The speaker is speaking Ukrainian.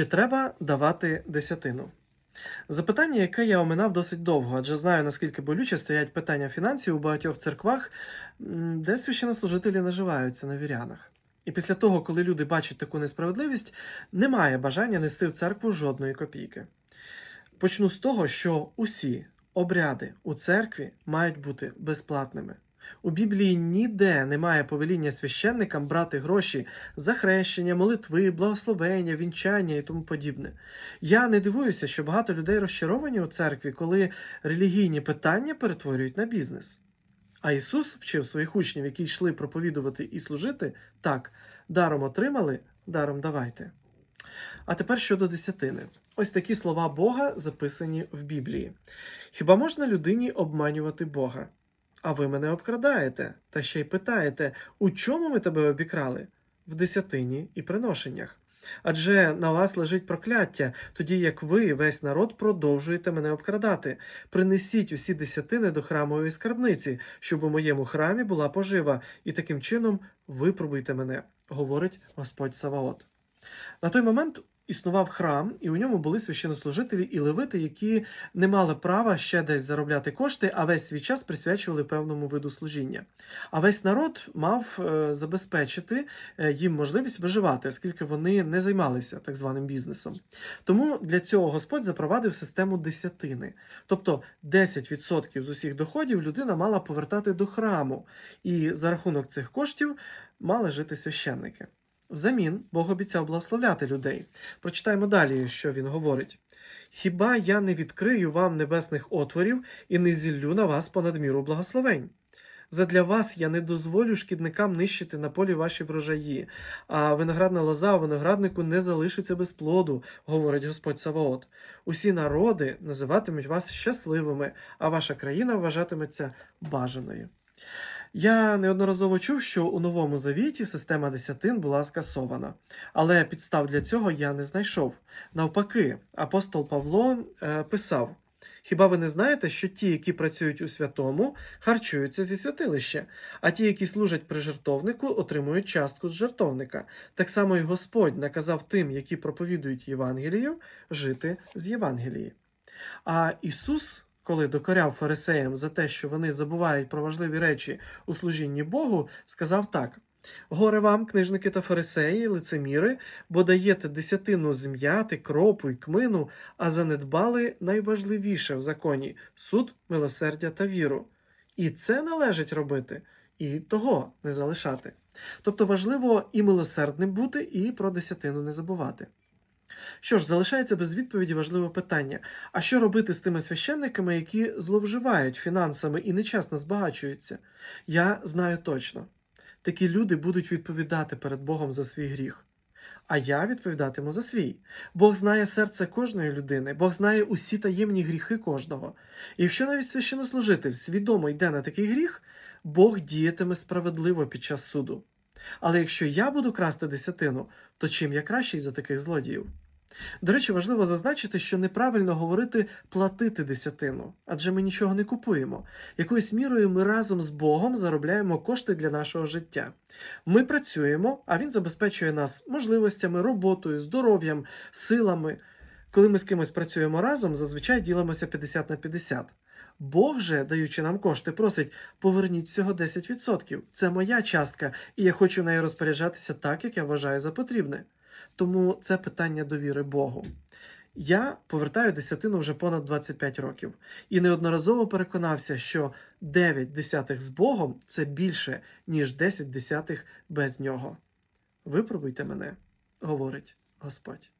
Чи треба давати десятину? Запитання, яке я оминав досить довго, адже знаю, наскільки болюче стоять питання фінансів у багатьох церквах, де священнослужителі наживаються на вірянах. І після того, коли люди бачать таку несправедливість, немає бажання нести в церкву жодної копійки. Почну з того, що усі обряди у церкві мають бути безплатними. У Біблії ніде немає повеління священникам брати гроші за хрещення, молитви, благословення, вінчання і тому подібне. Я не дивуюся, що багато людей розчаровані у церкві, коли релігійні питання перетворюють на бізнес. А Ісус вчив своїх учнів, які йшли проповідувати і служити, так: даром отримали, даром давайте. А тепер щодо десятини. Ось такі слова Бога записані в Біблії. Хіба можна людині обманювати Бога? А ви мене обкрадаєте, та ще й питаєте, у чому ми тебе обікрали? В десятині і приношеннях. Адже на вас лежить прокляття, тоді як ви, весь народ, продовжуєте мене обкрадати. Принесіть усі десятини до храмової скарбниці, щоб у моєму храмі була пожива, і таким чином випробуйте мене, говорить Господь Саваот. На той момент існував храм, і у ньому були священнослужителі і левити, які не мали права ще десь заробляти кошти, а весь свій час присвячували певному виду служіння. А весь народ мав е, забезпечити е, їм можливість виживати, оскільки вони не займалися так званим бізнесом. Тому для цього Господь запровадив систему десятини. Тобто 10% з усіх доходів людина мала повертати до храму, і за рахунок цих коштів мали жити священники. Взамін Бог обіцяв благословляти людей. Прочитаємо далі, що він говорить. Хіба я не відкрию вам небесних отворів і не зіллю на вас понад міру благословень? Задля вас я не дозволю шкідникам нищити на полі ваші врожаї, а виноградна лоза у винограднику не залишиться без плоду, говорить Господь Саваот. Усі народи називатимуть вас щасливими, а ваша країна вважатиметься бажаною. Я неодноразово чув, що у новому завіті система десятин була скасована, але підстав для цього я не знайшов. Навпаки, апостол Павло е, писав: Хіба ви не знаєте, що ті, які працюють у святому, харчуються зі святилища, а ті, які служать при жертовнику, отримують частку з жертовника. Так само і Господь наказав тим, які проповідують Євангелію, жити з Євангелії. А Ісус коли докоряв фарисеям за те, що вони забувають про важливі речі у служінні Богу, сказав так: Горе вам, книжники та фарисеї, лицеміри, бо даєте десятину з м'яти, кропу й кмину, а занедбали найважливіше в законі суд, милосердя та віру. І це належить робити, і того не залишати. Тобто важливо і милосердним бути, і про десятину не забувати. Що ж, залишається без відповіді важливе питання: а що робити з тими священниками, які зловживають фінансами і нечасно збагачуються? Я знаю точно. Такі люди будуть відповідати перед Богом за свій гріх. А я відповідатиму за свій. Бог знає серце кожної людини, Бог знає усі таємні гріхи кожного. І якщо навіть священнослужитель свідомо йде на такий гріх, Бог діятиме справедливо під час суду. Але якщо я буду красти десятину, то чим я кращий за таких злодіїв? До речі, важливо зазначити, що неправильно говорити платити десятину, адже ми нічого не купуємо. Якоюсь мірою ми разом з Богом заробляємо кошти для нашого життя. Ми працюємо, а Він забезпечує нас можливостями, роботою, здоров'ям, силами. Коли ми з кимось працюємо разом, зазвичай ділимося 50 на 50. Бог же, даючи нам кошти, просить поверніть всього 10%. Це моя частка, і я хочу нею розпоряджатися так, як я вважаю за потрібне. Тому це питання довіри Богу. Я повертаю десятину вже понад 25 років і неодноразово переконався, що 9 десятих з Богом це більше, ніж 10 десятих без нього. Випробуйте мене, говорить Господь.